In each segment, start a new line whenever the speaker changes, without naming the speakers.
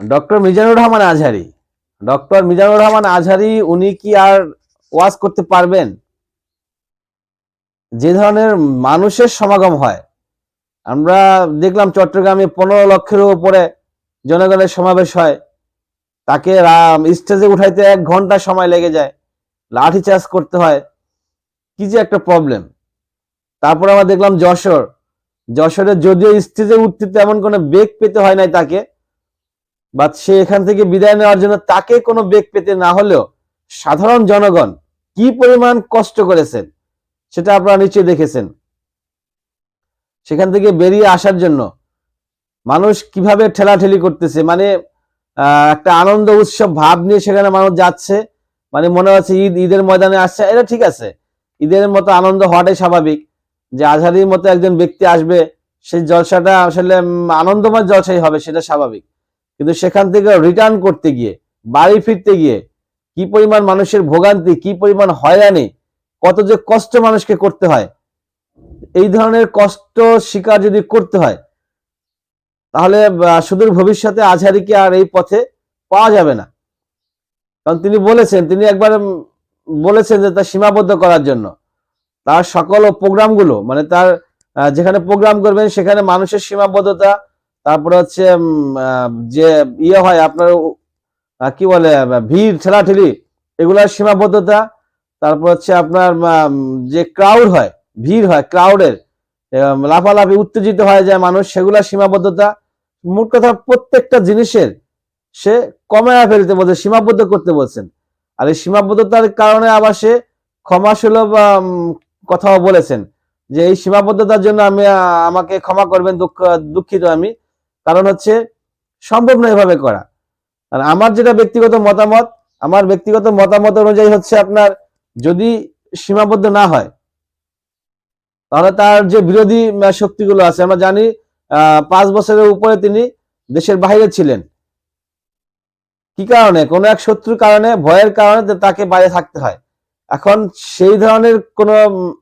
Doctor Mizanur Rahman Azhari. Doctor Mizanur Rahman Azhari, উনি কি আর ওয়াজ করতে পারবেন? যে ধরনের মানুষের সমাগম হয়। আমরা দেখলাম চট্টগ্রামে পনেরো লক্ষের উপরে জনগণের সমাবেশ হয়। তাকে স্টেজে উঠাইতে এক ঘণ্টা সময় লেগে যায়। লাঠি চার্জ করতে হয়। কি যে একটা প্রবলেম তারপর আমরা দেখলাম যশোর। যশোরে যদিও স্টেজে উঠতে তেমন কোনো বেগ পেতে হয় নাই তাকে। বা সে এখান থেকে বিদায় নেওয়ার জন্য তাকে কোনো বেগ পেতে না হলেও সাধারণ জনগণ কি পরিমাণ কষ্ট করেছেন সেটা আপনারা নিশ্চয়ই দেখেছেন। সেখান থেকে বেরিয়ে আসার জন্য মানুষ কীভাবে ঠেলাঠেলি করতেছে মানে একটা আনন্দ, উৎসব, ভাব নিয়ে সেখানে মানুষ যাচ্ছে মানে মনে হচ্ছে ঈদ, ঈদের ময়দানে আসছে, এটা ঠিক আছে। ঈদের মতো আনন্দ হওয়াটাই স্বাভাবিক যে আজহারির মতো একজন ব্যক্তি আসবে, সেই জলসাটা আসলে আনন্দময় জলসাই হবে, সেটা স্বাভাবিক। কিন্তু সেখান থেকে রিটার্ন করতে গিয়ে, বাড়ি ফিরতে গিয়ে কি পরিমাণ মানুষের ভোগান্তি, কি পরিমাণ হয়রানি, কত যে কষ্ট মানুষকে করতে হয়, এই ধরনের কষ্ট শিকার যদি করতে হয়, তাহলে সুদূর ভবিষ্যতে আজহারিকে আর এই পথে পাওয়া যাবে না। কারণ তিনি বলেছেন, তিনি একবার বলেছেন যে তা সীমাবদ্ধ করার জন্য। তার সকল প্রোগ্রামগুলো মানে তার যেখানে প্রোগ্রাম করবেন, সেখানে মানুষের সীমাবদ্ধতা তারপরে হচ্ছে যে ইয়ে হয় আপনার কি বলে ভিড়, ঠেলাঠেলি এগুলার সীমাবদ্ধতা। তারপর হচ্ছে আপনার যে ক্রাউড হয়, ভিড় হয় ক্রাউডের লাফালাফি, উত্তেজিত হয়ে যায় মানুষ সেগুলার সীমাবদ্ধতা। মোট কথা প্রত্যেকটা জিনিসের সে কমায়া ফেলতে বলছে, সীমাবদ্ধ করতে বলছেন। আর এই সীমাবদ্ধতার কারণে আবার সে ক্ষমাসুলভ কথাও বলেছেন যে এই সীমাবদ্ধতার জন্য আমি আমাকে ক্ষমা করবেন, দুঃখ, দুঃখিত আমি। কারণ হচ্ছে সম্ভব না এভাবে করা। আর আমার যেটা ব্যক্তিগত মতামত, আমার ব্যক্তিগত মতামত অনুযায়ী হচ্ছে আপনার যদি সীমাবদ্ধ না হয়, তাহলে তার যে বিরোধী শক্তিগুলো আছে, আমরা জানি পাঁচ বছরের উপরে তিনি দেশের বাইরে ছিলেন। কি কারণে? কোনো এক শত্রুর কারণে, ভয়ের কারণে তাকে বাইরে থাকতে হয়। এখন সেই ধরনের কোনো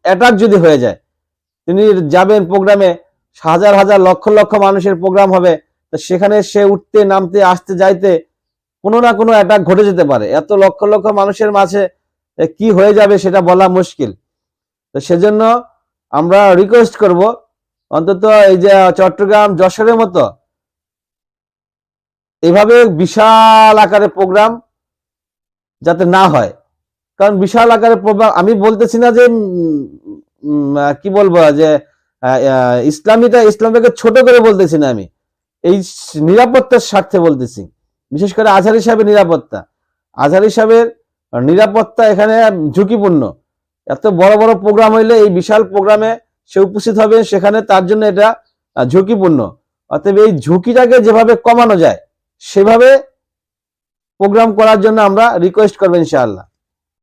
অ্যাটাক যদি হয়ে যায়, তিনি যাবেন প্রোগ্রামে হাজার হাজার লক্ষ লক্ষ মানুষের প্রোগ্রাম হবে। তো সেখানে সে উঠতে, নামতে, আসতে, যাইতে কোনো না কোনো অ্যাটাক ঘটে যেতে পারে। এত লক্ষ লক্ষ মানুষের মাঝে কি হয়ে যাবে সেটা বলা মুশকিল। তো সেজন্য আমরা রিকোয়েস্ট করব, অন্তত এই যে চট্টগ্রাম, যশোরের মতো এভাবে বিশাল আকারে প্রোগ্রাম যাতে না হয়। কারণ বিশাল আকারে প্রোগ্রাম, আমি বলতেছি না যে কি বলব, যে ইসলামীটা, ইসলামটাকে ছোট করে বলতেছি না আমি। এই নিরাপত্তার স্বার্থে বলতেছি। বিশেষ করে আজহারি সাহেবের নিরাপত্তা। আজহারি সাহেবের নিরাপত্তা এখানে ঝুঁকিপূর্ণ। এত বড় বড় প্রোগ্রাম হইলে এই বিশাল প্রোগ্রামে সে উপস্থিত হবে, সেখানে তার জন্য এটা ঝুঁকিপূর্ণ। অতএব এই ঝুঁকিটাকে যেভাবে কমানো যায়, সেভাবে প্রোগ্রাম করার জন্য আমরা রিকোয়েস্ট করব ইনশাআল্লাহ।